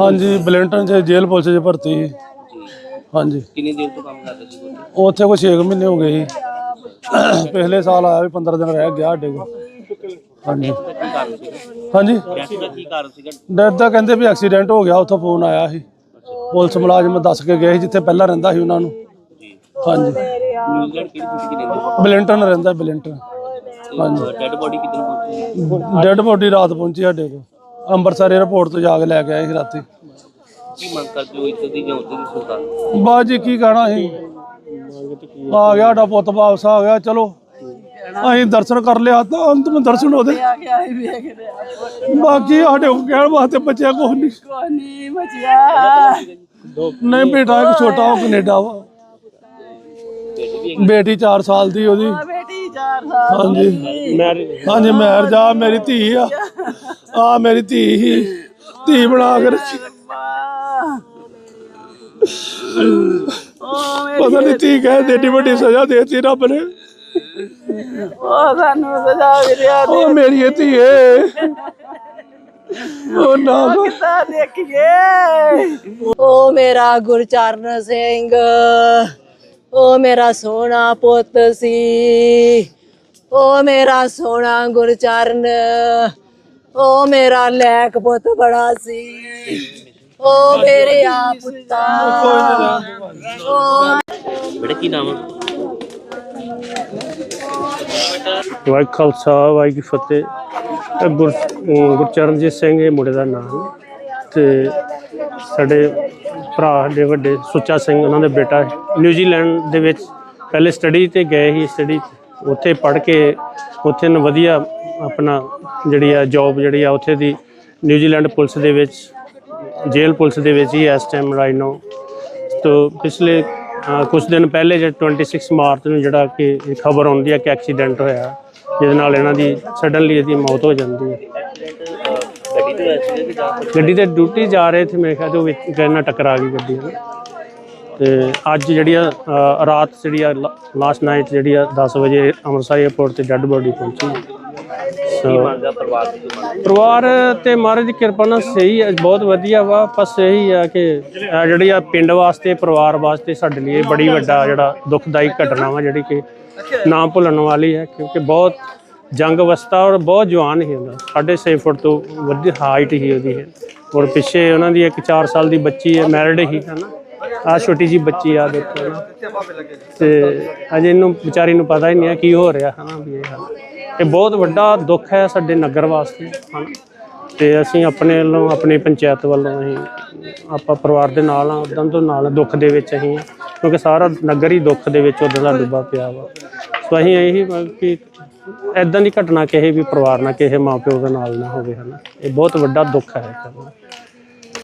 ਹਾਂਜੀ ਬਲੈਂਟਨ ਚ ਜੇਲ੍ਹ ਪੁਲਿਸ ਚ ਭਰਤੀ ਸੀ। ਹਾਂਜੀ। ਕਿੰਨੀ ਦੇਰ ਤੋਂ ਕੰਮ ਕਰਦੇ ਸੀ ਉੱਥੇ ਕੋਈ 6 ਮਹੀਨੇ ਹੋ ਗਏ ਸੀ। ਪਿਛਲੇ ਸਾਲ ਆਇਆ ਵੀ 15 ਦਿਨ ਰਹਿ ਗਿਆ ਸਾਡੇ ਕੋਲ। ਹਾਂਜੀ। ਕੀ ਕਾਰਨ ਸੀਗਾ ਹਾਂਜੀ। ਡੈਥ ਦਾ ਕੀ ਕਾਰਨ ਸੀਗਾ ਡੈਥ ਦਾ ਕਹਿੰਦੇ ਵੀ ਐਕਸੀਡੈਂਟ ਹੋ ਗਿਆ ਉੱਥੋਂ ਫੋਨ ਆਇਆ ਸੀ। ਪੁਲਿਸ ਮੁਲਾਜ਼ਮ ਦੱਸ ਕੇ ਗਏ ਸੀ ਜਿੱਥੇ ਪਹਿਲਾਂ ਰਹਿੰਦਾ ਸੀ ਉਹਨਾਂ ਨੂੰ। ਜੀ ਹਾਂਜੀ। ਨਿਊਜ਼ੀਲੈਂਡ ਕਿਹੜੀ ਸਿਟੀ 'ਚ ਰਹਿੰਦੇ ਬਲਿੰਟਨ ਰਹਿੰਦਾ ਬਲਿੰਟਨ। ਹਾਂਜੀ। ਡੈਡ ਬੋਡੀ ਕਿੱਦਣ ਪਹੁੰਚੀ? ਡੈੱਡ ਬੋਡੀ ਰਾਤ ਪਹੁੰਚੀ ਸਾਡੇ ਕੋਲ। ਅੰਮ੍ਰਿਤਸਰ 에ਅਰਪੋਰਟ ਤੋਂ ਜਾ ਕੇ ਲੈ ਕੇ ਆਏ ਸੀ ਰਾਤੀ। ਕੀ ਮੰਗ ਕਰਦੇ ਹੋ ਇੱਥੇ ਦੀ ਜਾਂ ਉੱਥੇ ਦੀ ਸਰਕਾਰ? ਬਾਅਦ ਜੀ ਕੀ ਕਹਿਣਾ ਸੀ ਆ ਗਿਆ ਸਾਡਾ ਪੁੱਤ ਵਾਪਸ ਆ ਗਿਆ ਚਲੋ। ਅਸੀਂ ਦਰਸ਼ਨ ਕਰ ਲਿਆ ਤਾਂ ਅੰਤਮ ਦਰਸ਼ਨ ਉਹਦੇ। ਬਾਕੀ ਸਾਡੇ ਕੋਲ ਕਹਿਣ ਵਾਸਤੇ ਬੱਚਿਆ ਕੁਛ ਨਹੀਂ। ਮਚਿਆ ਨਹੀਂ ਬੇਟਾ ਇੱਕ ਛੋਟਾ ਉਹ ਕੈਨੇਡਾ ਵਾ। ਬੇਟੀ 4 ਸਾਲ ਦੀ ਉਹਦੀ। ਬੇਟੀ 4 ਸਾਲ ਹਾਂਜੀ। ਹਾਂਜੀ ਮੈਰ ਜਾ ਮੇਰੀ ਧੀ ਆ। ਆ ਮੇਰੀ ਧੀ ਹੀ ਧੀ ਬਣਾ ਕੇ ਰੱਖੀ। ਪਤਾ ਨਹੀਂ ਧੀ ਕਹੇ ਦੇਡੀ ਵੱਡੀ ਸਜ਼ਾ ਦੇਤੀ ਰੱਬ ਨੇ। ਉਹ ਸਾਨੂੰ ਸਜ਼ਾ ਮਿਲਿਆ ਉਹ ਮੇਰੀ ਇਹ ਧੀਏ ਉਹ ਨਾ ਕਿੱਦਾਂ ਦੇਖੀਏ? ਉਹ ਮੇਰਾ ਗੁਰਚਰਨ ਸਿੰਘ। ਉਹ ਮੇਰਾ ਸੋਹਣਾ ਪੁੱਤ ਸੀ। ਉਹ ਮੇਰਾ ਸੋਹਣਾ ਗੁਰਚਰਨ। ਉਹ ਮੇਰਾ ਲੈਕ ਪੁੱਤ ਬੜਾ ਸੀ। ਉਹ ਮੇਰੇ ਆ ਪੁੱਤਾ। ਉਹ ਬੇਟਾ ਕੀ ਨਾਮ ਹੈ ਵਾਹਿਗੁਰੂ ਖਾਲਸਾ ਵਾਹਿਗੁਰੂ ਜੀ ਕੀ ਫਤਿਹ। ਇਹ ਗੁਰ ਅਮ ਗੁਰਚਰਨਜੀਤ ਸਿੰਘ ਇਹ ਮੁੰਡੇ ਦਾ ਨਾਮ ਹੈ। ਤੇ ਸਾਡੇ ਭਰਾ ਦੇ ਵੱਡੇ ਸੁੱਚਾ ਸਿੰਘ ਉਹਨਾਂ ਦਾ ਬੇਟਾ ਹੈ। ਨਿਊਜ਼ੀਲੈਂਡ ਦੇ ਵਿੱਚ ਪਹਿਲੇ ਸਟੱਡੀ ਤੇ ਗਏ ਸੀ ਸਟੱਡੀ ਉੱਥੇ ਪੜ੍ਹ ਕੇ ਉੱਥੇ ਨੂੰ ਵਧੀਆ ਆਪਣਾ ਜਿਹੜੀ ਆ ਜੌਬ ਜਿਹੜੀ ਆ ਉੱਥੇ ਦੀ ਨਿਊਜ਼ੀਲੈਂਡ ਪੁਲਿਸ ਦੇ ਵਿੱਚ, ਜੇਲ੍ਹ ਪੁਲਿਸ ਦੇ ਵਿੱਚ ਹੀ ਇਸ ਟਾਈਮ ਰਾਈਟ ਨਾਓ ਤੋ ਪਿਛਲੇ ਕੁਝ ਦਿਨ ਪਹਿਲੇ ਜੇ 26 ਮਾਰਚ ਨੂੰ ਜਿਹੜਾ ਕਿ ਖਬਰ ਆਉਂਦੀ ਹੈ ਕਿ ਐਕਸੀਡੈਂਟ ਹੋਇਆ, ਜਿਹਦੇ ਨਾਲ ਇਹਨਾਂ ਦੀ ਸਡਨਲੀ ਇਹਦੀ ਮੌਤ ਹੋ ਜਾਂਦੀ ਹੈ ਗੱਡੀ ਤੇ ਡਿਊਟੀ ਜਾ ਰਹੇ ਸੀ ਮੇਰੇ ਖਿਆਲ ਤੇ ਉਹ ਵਿੱਚ ਕਿਸੇ ਨਾਲ ਟਕਰਾ ਗਈ ਗੱਡੀ। ਨਾਲ ਤੇ ਅੱਜ ਜਿਹੜੀ ਆ ਅ, ਰਾਤ ਜਿਹੜੀ ਆ ਲਾਸਟ ਨਾਈਟ ਜਿਹੜੀ ਆ 10 ਵਜੇ ਅੰਮ੍ਰਿਤਸਰ 에ਅਰਪੋਰਟ ਤੇ ਡੈੱਡ ਬੋਡੀ ਪਹੁੰਚੀ। ਸੋ ਪਰਿਵਾਰ ਦੀ ਪਰਿਵਾਰ ਤੇ ਮਹਾਰਾਜ ਦੀ ਕਿਰਪਾ ਨਾਲ ਸਹੀ ਹੈ ਬਹੁਤ ਵਧੀਆ ਵਾ ਬਸ ਇਹੀ ਆ ਕਿ ਇਹ ਜਿਹੜੀ ਆ ਪਿੰਡ ਵਾਸਤੇ ਪਰਿਵਾਰ ਵਾਸਤੇ ਸਾਡੇ ਲਈ ਇਹ ਬੜੀ ਵੱਡਾ ਜਿਹੜਾ ਦੁਖਦਾਈ ਘਟਨਾ ਵਾ ਜਿਹੜੀ ਕਿ ਨਾ ਭੁੱਲਣ ਵਾਲੀ ਹੈ ਕਿਉਂਕਿ ਬਹੁਤ ਜੰਗ ਅਵਸਥਾ ਔਰ ਬਹੁਤ ਜਵਾਨ ਹੀ ਹੁੰਦਾ ਸਾਢੇ ਛੇ ਫੁੱਟ ਤੋਂ ਵੱਡੀ ਹਾਈਟ ਹੀ ਉਹਦੀ ਹੈ ਔਰ ਪਿੱਛੇ ਉਹਨਾਂ ਦੀ ਇੱਕ 4 ਸਾਲ ਦੀ ਬੱਚੀ ਹੈ ਮੈਰਿਡ ਹੀ ਹੈ ਨਾ ਆ ਛੋਟੀ ਜੀ ਬੱਚੀ ਆ ਦੇਖੋ ਨਾ ਤੇ ਅਜੇ ਇਹਨੂੰ ਵਿਚਾਰੀ ਨੂੰ ਪਤਾ ਹੀ ਨਹੀਂ ਹੈ ਕੀ ਹੋ ਰਿਹਾ ਹਨਾ ਵੀ ਇਹ ਹਾਲ। ਇਹ ਬਹੁਤ ਵੱਡਾ ਦੁੱਖ ਹੈ ਸਾਡੇ ਨਗਰ ਵਾਸਤੇ ਹਨਾ। ਤੇ ਅਸੀਂ ਆਪਣੇ ਵੱਲੋਂ ਆਪਣੀ ਪੰਚਾਇਤ ਵੱਲੋਂ ਅਸੀਂ ਆਪਾਂ ਪਰਿਵਾਰ ਦੇ ਨਾਲ ਆ ਉਦੋਂ ਤੋਂ ਨਾਲ ਦੁੱਖ ਦੇ ਵਿੱਚ ਅਸੀਂ ਹਾਂ, ਕਿਉਂਕਿ ਸਾਰਾ ਨਗਰ ਹੀ ਦੁੱਖ ਦੇ ਵਿੱਚ ਉਦੋਂ ਦਾ ਡੁੱਬਾ ਪਿਆ ਵਾ। ਸੋ ਅਸੀਂ ਇਹੀ ਮ- ਕਿ ਐਦਾਂ ਦੀ ਘਟਨਾ ਕਿਸੇ ਵੀ ਪਰਿਵਾਰ ਨਾਲ ਕਿਸੇ ਮਾਪਿਓ ਦੇ ਨਾਲ ਨਾ ਹੋਵੇ ਹਨਾ। ਇਹ ਬਹੁਤ ਵੱਡਾ ਦੁੱਖ ਹੈ।